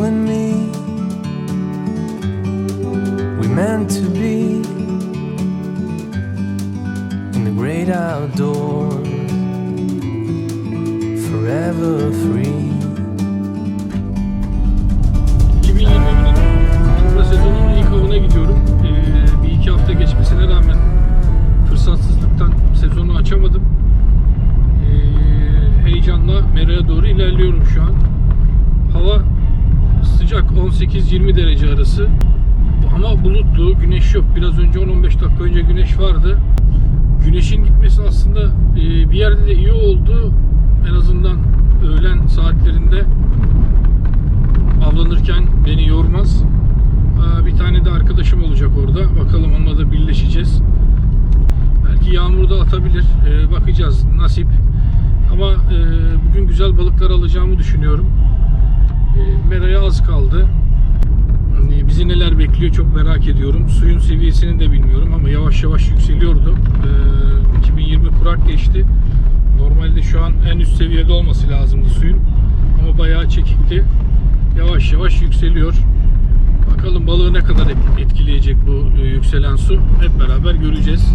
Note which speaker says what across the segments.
Speaker 1: you and me. We meant to be in the great outdoors, forever free.
Speaker 2: 2021'in turla sezonunun ilk avına gidiyorum. Ee, bir iki hafta geçmesine rağmen fırsatsızlıktan sezonu açamadım. Ee, heyecanla Mera'ya doğru ilerliyorum şu an. Hava sıcak 18-20 derece arası. Ama bulutlu, güneş yok. Biraz önce 10-15 dakika önce güneş vardı. Güneşin gitmesi aslında e, bir yerde de iyi oldu. En azından öğlen saatlerinde avlanırken beni yormaz. Bir tane de arkadaşım olacak orada. Bakalım onunla da birleşeceğiz. Belki yağmur da atabilir. Ee, bakacağız. Nasip. Ama e, bugün güzel balıklar alacağımı düşünüyorum. E, Mera'ya az kaldı. E, bizi neler bekliyor çok merak ediyorum. Suyun seviyesini de bilmiyorum ama yavaş yavaş yükseliyordu. E, 2020 kurak geçti. Normalde şu an en üst seviyede olması lazımdı suyun. Ama bayağı çekikti yavaş yavaş yükseliyor. Bakalım balığı ne kadar et- etkileyecek bu e, yükselen su hep beraber göreceğiz.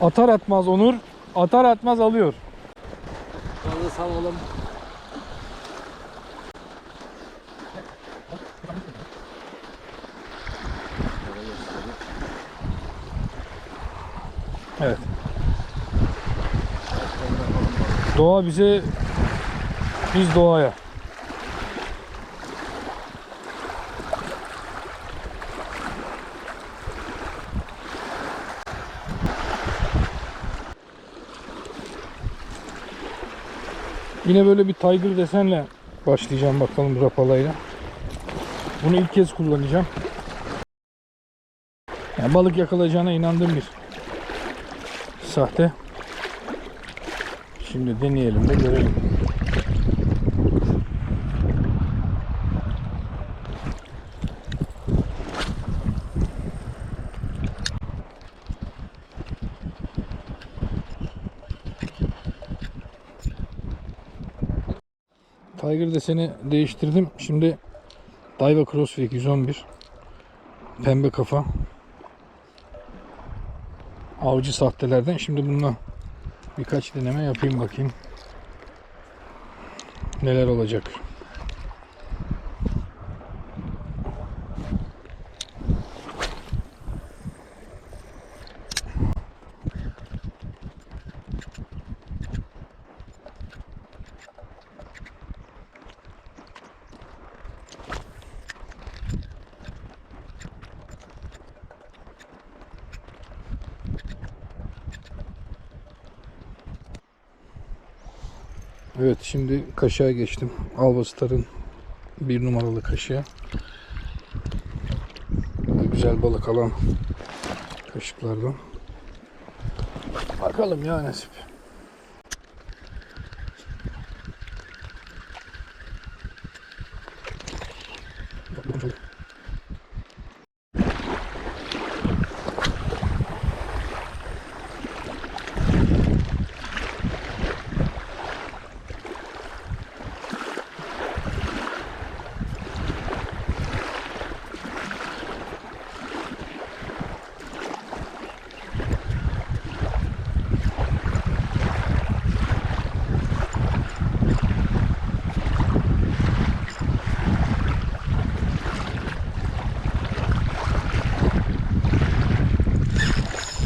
Speaker 2: Atar atmaz Onur. Atar atmaz alıyor.
Speaker 3: Fazla salalım.
Speaker 2: Evet. Doğa bize biz doğaya. Yine böyle bir tiger desenle başlayacağım bakalım rapalayla. Bunu ilk kez kullanacağım. Yani balık yakalayacağına inandığım bir sahte. Şimdi deneyelim de görelim. Tiger deseni değiştirdim. Şimdi Daiwa Crossfit 111 pembe kafa avcı sahtelerden. Şimdi bununla birkaç deneme yapayım bakayım. Neler olacak. Evet şimdi kaşığa geçtim. Alvastar'ın bir numaralı. Böyle güzel balık alan kaşıklardan. Bakalım ya nasip.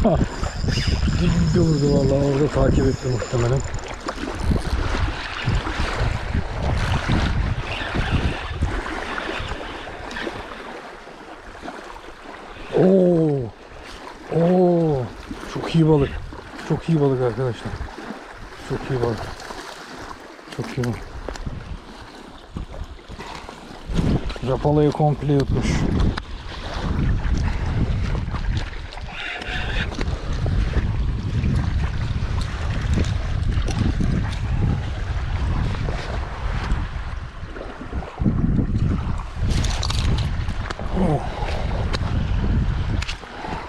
Speaker 2: Dibimde vurdu vallahi orada takip etti muhtemelen. Oo. Oo. Çok iyi balık. Çok iyi balık arkadaşlar. Çok iyi balık. Çok iyi balık. Rapalayı komple yutmuş.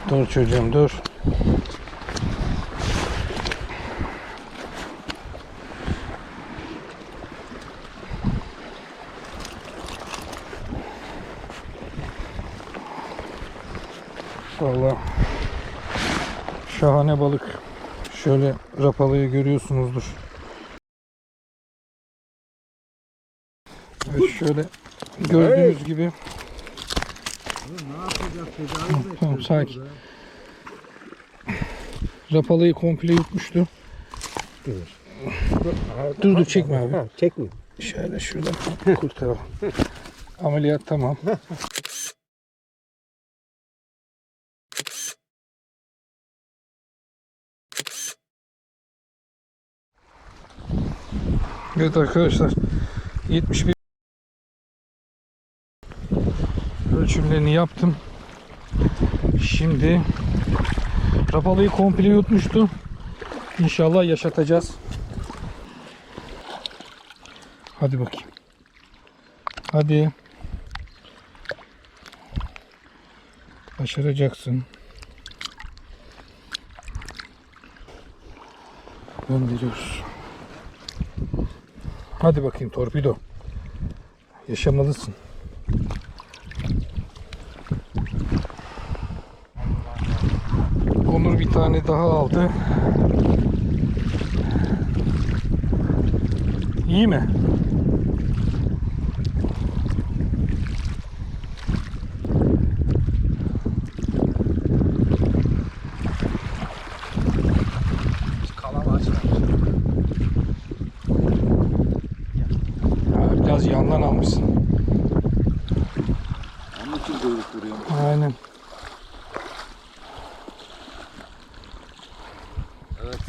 Speaker 2: Dur çocuğum dur. Vallahi şahane balık. Şöyle rapalıyı görüyorsunuzdur. Evet şöyle gördüğünüz gibi Tamam sakin. Rapalıyı komple yutmuştu. Dur dur çekme abi.
Speaker 3: Ha, çekme.
Speaker 2: Şöyle şuradan kurtaralım. Ameliyat tamam. Evet arkadaşlar 71 ölçümlerini yaptım. Şimdi rapalıyı komple yutmuştu. İnşallah yaşatacağız. Hadi bakayım. Hadi. Başaracaksın. Gönderiyoruz. Hadi bakayım torpido. Yaşamalısın. Onur bir tane daha aldı. İyi mi? Biraz yandan almışsın.
Speaker 3: Onun için kuyruk vuruyor.
Speaker 2: Aynen.
Speaker 3: Evet.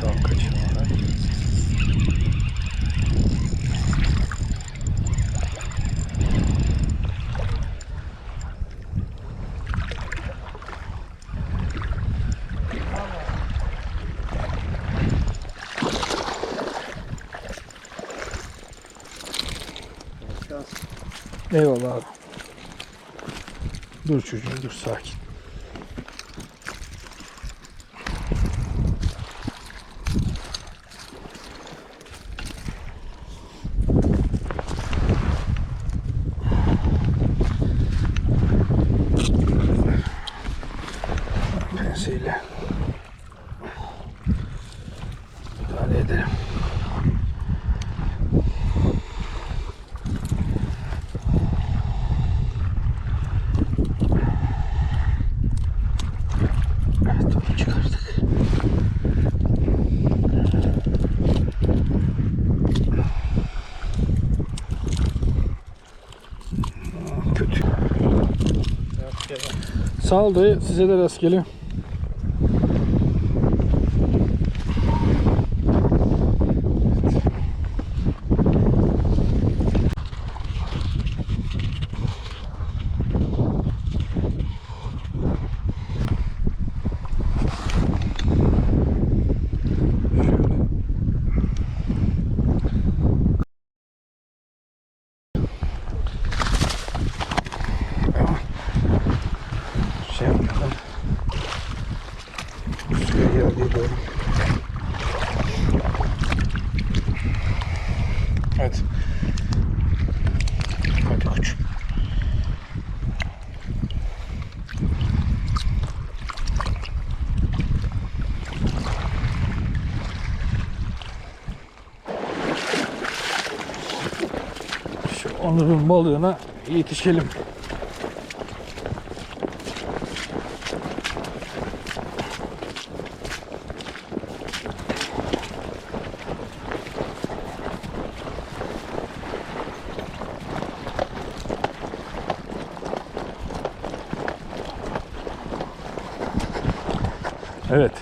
Speaker 2: Tamam kaçırma. Eyvallah abi. Dur çocuğum dur sakin. Dayı. Size de rastgele. geldi doğru. Evet. Hadi koçum. Onur'un balığına yetişelim. Evet.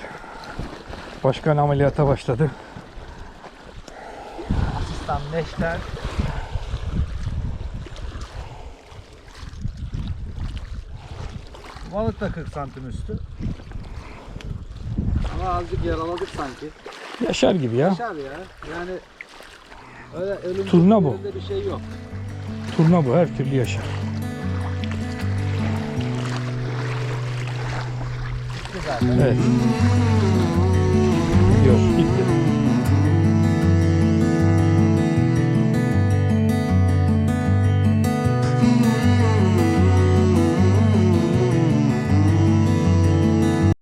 Speaker 2: Başkan ameliyata başladı.
Speaker 4: Asistan Neşter. Balık da 40 santim üstü. Ama azıcık yaraladık sanki.
Speaker 2: Yaşar gibi ya.
Speaker 4: Yaşar ya. Yani öyle ölüm
Speaker 2: Turna bu.
Speaker 4: bir şey yok.
Speaker 2: Turna bu her türlü yaşar.
Speaker 4: Güzel.
Speaker 2: Evet. Gidiyor. Gitti.